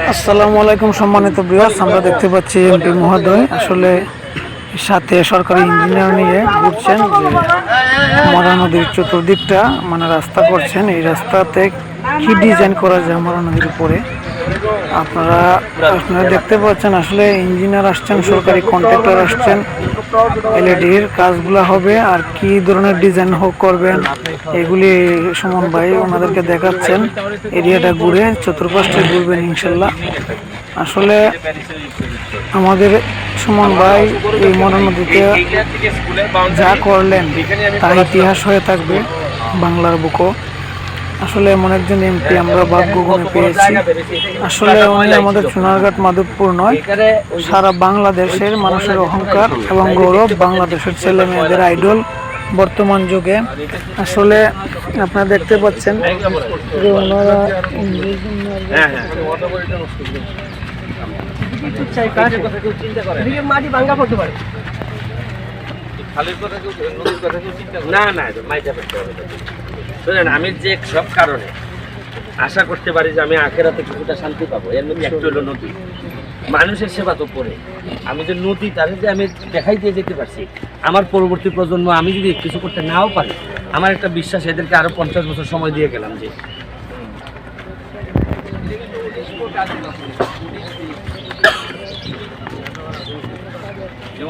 আসসালামু আলাইকুম সম্মানিত বৃহস আমরা দেখতে পাচ্ছি এমপি মহোদয়। আসলে সাথে সরকারি ইঞ্জিনিয়ার নিয়ে ঘুরছেন যে মরা নদীর চতুর্দিকটা মানে রাস্তা করছেন। এই রাস্তাতে কি ডিজাইন করা যায় মরা নদীর উপরে? আপনারা আপনারা দেখতে পাচ্ছেন, আসলে ইঞ্জিনিয়ার আসছেন, সরকারি কন্ট্রাক্টর আসছেন, এলইডির কাজগুলো হবে, আর কি ধরনের ডিজাইন হোক করবেন, এগুলি সুমন ভাই ওনাদেরকে দেখাচ্ছেন। এরিয়াটা ঘুরে চতুর্পাশটা ঘুরবেন ইনশাল্লাহ। আসলে আমাদের সুমন ভাই এই মরা নদীতে যা করলেন, তার ইতিহাস হয়ে থাকবে বাংলার বুকও। আসলে এমন একজন এমপি আমরা ভাগ্যগুণে পেয়েছি। আসলে উনি আমাদের সোনারঘাট মাধবপুর নয় সারা বাংলাদেশের মানুষের অহংকার এবং গৌরব বাংলাদেশের ছেলে মেয়েদের আইডল বর্তমান যুগে। আসলে আপনারা দেখতে পাচ্ছেন যে ওনারা মাটি ভাঙ্গা পড়তে পারে। না না করতে হবে। আমি যে সব কারণে আশা করতে পারি যে আমি আখেরাতে কিছুটা শান্তি পাবো এর মধ্যে একটু হলো নদী। মানুষের সেবা তো পড়ে আমি যে নদী তাদের যে আমি দেখাই দিয়ে যেতে পারছি আমার পরবর্তী প্রজন্ম আমি যদি কিছু করতে নাও পারি আমার একটা বিশ্বাস এদেরকে আরও পঞ্চাশ বছর সময় দিয়ে গেলাম যে।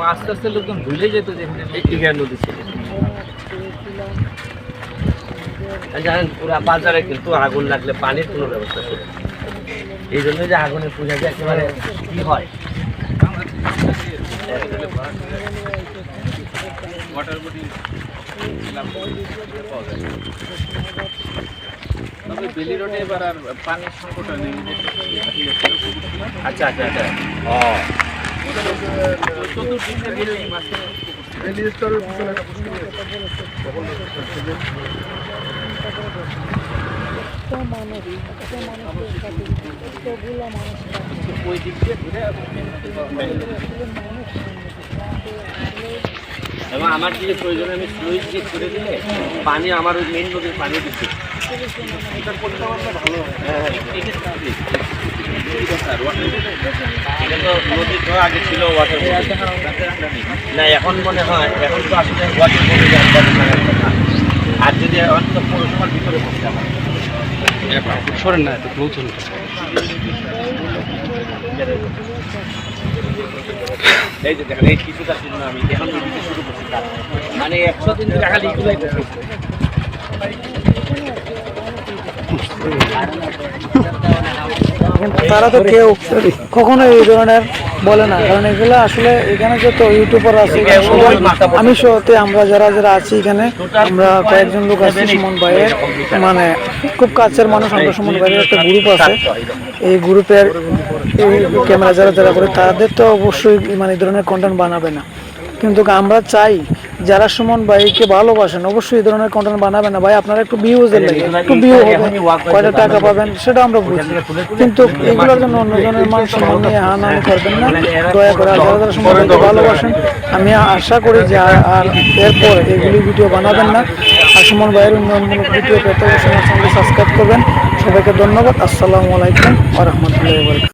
আস্তে আস্তে লোকজন ভুলে যেত যেখানে নদী ছিল। জানেন পুরো বাজারে কিন্তু আগুন লাগলে পানির কোনো ব্যবস্থা ছিল এই জন্য যে আগুনের পূজা যে একেবারে কি হয়? তবে বেলি রোডে এবার আর পানির সংকট নেই আচ্ছা আচ্ছা আচ্ছা। ও। এবং আমার যদি প্রয়োজন আমি সুইচ দিয়ে করে দিলে পানি আমার ওই মেন নদীর পানি দিচ্ছে ভালো হয় হ্যাঁ এটা তো নদীর আগে ছিল ওয়াটার না এখন মনে হয় এখন তো আসলে ওয়াটার। আর যদি অন্ত পৌরসভার ভিতরে করতে সরেন না একটু বলছেন এই যে দেখেন এই কিছুটা ছিল না আমি এখন শুরু করছি মানে একশো দিন টাকা কিন্তু তারা তো কেউ কখনো এই ধরনের বলে না। কারণ এগুলো আসলে এখানে যত ইউটিউবার আছে আমি সহতে আমরা যারা যারা আছি এখানে, আমরা কয়েকজন লোক আছি, সুমন ভাইয়ের মানে খুব কাছের মানুষ, আমরা সুমন ভাইয়ের একটা গ্রুপ আছে। এই গ্রুপের ক্যামেরা যারা যারা করে, তাদের তো অবশ্যই মানে ধরনের কন্টেন্ট বানাবে না। কিন্তু আমরা চাই যারা সুমন ভাইকে ভালোবাসেন অবশ্যই এই ধরনের কন্টেন্ট বানাবে না ভাই। আপনারা একটু ভিউজের লাগে একটু ভিউ হবে কয়টা টাকা পাবেন সেটা আমরা বুঝি। কিন্তু এগুলোর জন্য অন্যজনের মান সম্মান নিয়ে হানাহানি করবেন না। দয়া করে যারা যারা সুমন ভাইকে ভালোবাসেন আমি আশা করি যে আর- এরপর এগুলি ভিডিও বানাবেন না। আর সুমন ভাইয়ের উন্নয়নমূলক ভিডিও পেতে অবশ্যই চ্যানেলটি সাবস্ক্রাইব করবেন। সবাইকে ধন্যবাদ। আসসালামু আলাইকুম আ রহমতুল্লাহ